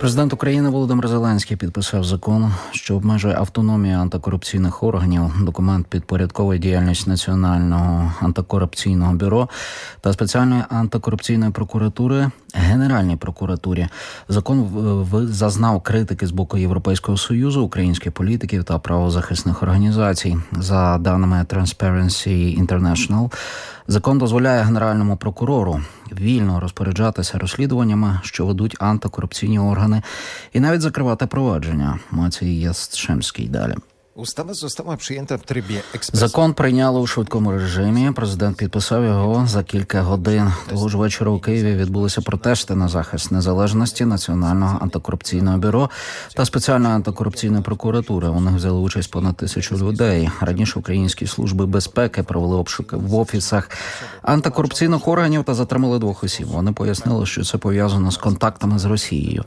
Президент України Володимир Зеленський підписав закон, що обмежує автономію антикорупційних органів. Документ підпорядковує діяльність Національного антикорупційного бюро та спеціальної антикорупційної прокуратури Генеральній прокуратурі. Закон зазнав критики з боку Європейського союзу, українських політиків та правозахисних організацій. За даними Transparency International, закон дозволяє генеральному прокурору вільно розпоряджатися розслідуваннями, що ведуть антикорупційні органи, і навіть закривати провадження. Мацій Ясtrzemський далі. Ustawa została przyjęta w trybie. Закон прийняли у швидкому режимі. Президент підписав його за кілька годин. Того ж вечора у Києві відбулися протести на захист незалежності Національного антикорупційного бюро та спеціальної антикорупційної прокуратури. У них взяли участь понад тисячу людей. Раніше українські служби безпеки провели обшуки в офісах антикорупційних органів та затримали двох осіб. Вони пояснили, що це пов'язано з контактами з Росією.